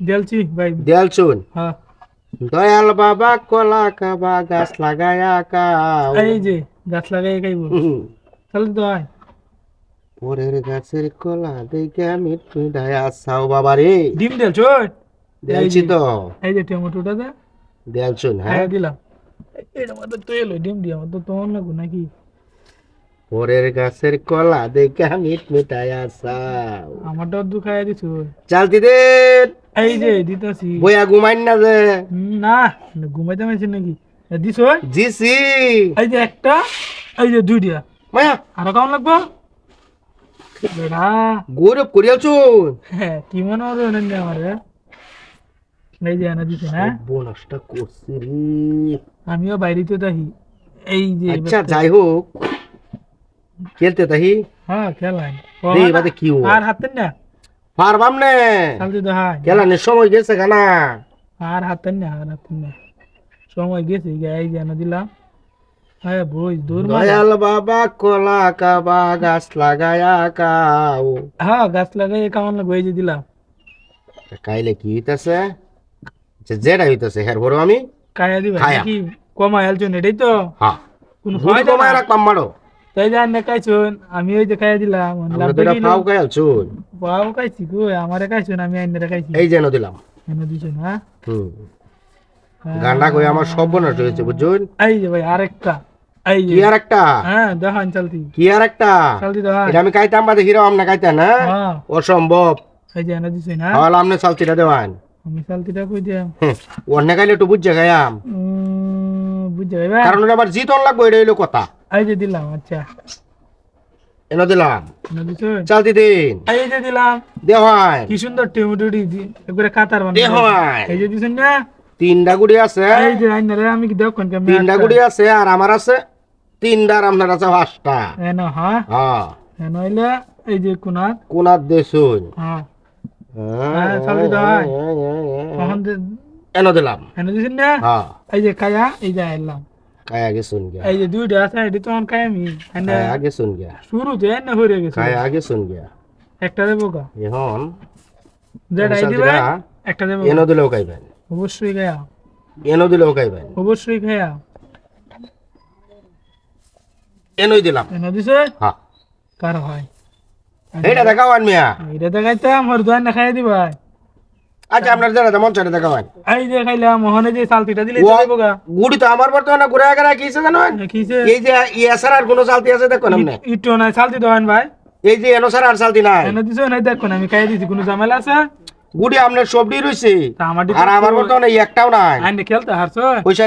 দেলছি ভাই। দেয়াল শুন হ্যাঁ। দয়াল বাবা কলা কাবা গাছ লাগায়া কাও এই যে গাছ লাগাই খাইব। তাহলে হয় পরের গাছের কলা দেখে আমি ডায়া সাও বাবা রে। ডিম দেল চোট দেয়ালছি তো। এই যে টমেটোটা দে। দেয়াল শুন হ্যাঁ খাইয়া দিলাম এটা মধ্যে তো এলো ডিম দিয়ে আমার তো তোমার লাগবো নাকি? পরের গাছের কলা দেখে আমি মিটায়া সাও আমারটাও দু খাইয়া দিছো চালতি দে এই যে দিতেছি বইয়া ঘুমাইন না যে। না ঘুমাইতে পারছি নাকি? দিছ। জিসি এই যে একটা এই যে দুইটা। মায়া। আরও কেমন লাগবো? বেড়া। গৌরব করিয়াল শুন হ্যাঁ কি মনে হবে অনন্য আমার এই যে এনে দিছে না বোনাসটা করছি রে। আমিও বাইরেতে তাহি এই যে আচ্ছা যাই হোক। খেলতে তাহি হ্যাঁ খেলাই। রে বাদে কি আর হাতেন না? পারবাম নে। চালতে তো হাই খেলানোর সময় গেছে কানা আর হাতেন না আর হাতেন না। সময় গেছে এই যে এই যে দিলাম। হ্যাঁ বই দূর মারা দয়াল বাবা কলা কাবা গাছ লাগায়া কাও। হ্যাঁ গাছ লাগাই কেমন এই যে দিলাম। কাইলে কি হইতাছে? যে যেটা হইতাছে হের বড় আমি? কায়া দিবা। নাকি কমা হেলছুন এটাই তো। হ্যাঁ। কোনো ফায়দা কমায়। রাখলাম মারো। তাই খাইছুন আমি ওই যে খাইয়া দিলাম। তো পাও পাও খাইছি গো আমারে খাইছুন আমি আন্নারে খাইছি। এই যেন দিলাম। এনে দিছুন হ্যাঁ হুম। গান্ডা কই আমার সব বনাস হয়েছে বুঝুন এই যে ভাই আরেকটা। এই কি আর একটা হ্যাঁ দেখান চলতি। কি আর একটা চলতি দেখান। এটা আমি খাইতাম বাদে হিরো আমনা খাইতাম না হ্যাঁ। অসম্ভব। এই যে এনে দিছুন হ্যাঁ আমনে চালতিটা দেওয়ান। আমি চলতিটা কই দিয়াম? অন্য খাইলে একটু বুঝছে খাইয়াম। উম, বুঝতে পারবে কারণ ওটা আবার জিতন লাগবো এটা হইল কথা। এই যে দিলাম আচ্ছা এনে দিলাম দিন এই যে দিলাম দেওয়ান কি সুন্দর দি একবারে কাতার বানাই দেওয়ান এই যে দিছুন না তিনটা গুড়ি আছে এই যে আইনারে আমি কি কেমন তিনটা গুড়ি আছে আর আমার আছে তিনটা আর আপনার আছে পাঁচটা এনো হ্যাঁ হ্যাঁ এনো হইলে এই যে কোনাত কোনার দেশুন হ্যাঁ হ্যাঁ। তখন এনে দিলাম এনে দিছেন না হ্যাঁ এই যে খায়া এই যে আইলাম খায় আগে শুন গিয়া। এই যে দুইটা আছে এটি তখন খাই আমি। আগে শুন গিয়া। শুরুতে এনে হয়ে গেছে। খায় আগে শুন গিয়া। একটা দেবো গা। এখন যেটা দিবে একটা দেবো এনে দিলেও খাইবেন। অবশ্যই খায়া। এনে দিলেও খাইবেন। অবশ্যই খায়া। এনেই দিলাম। এনে দিছে? হ্যাঁ কার হয়? এইটা দেখাওয়ান মিয়া। এটা দেখাইতাম আর দোয়ান না খাই দিবা আচ্ছা আপনার মন চাইটা দেখাওয়ান এই যে খাইলা মোহনে যে সালতিটা দিলে দেবো গা। গুড়ি তো আমার বর্তমানে ঘুরে গেরা কিছে জানো? এই যে ইয়াসার আর কোনো চালতি আছে দেখো না ইটো নাই চালতি দেওয়ান ভাই। এই যে এনসার আর চালতি না এনে দিছো না দেখো না আমি খাই দিছি কোনো ঝামেলা আছে? গুড়ি আপনার সবডি রইছে। আর আমার বর্তমানে একটাও নাই। আইনে খেলতে হারছো?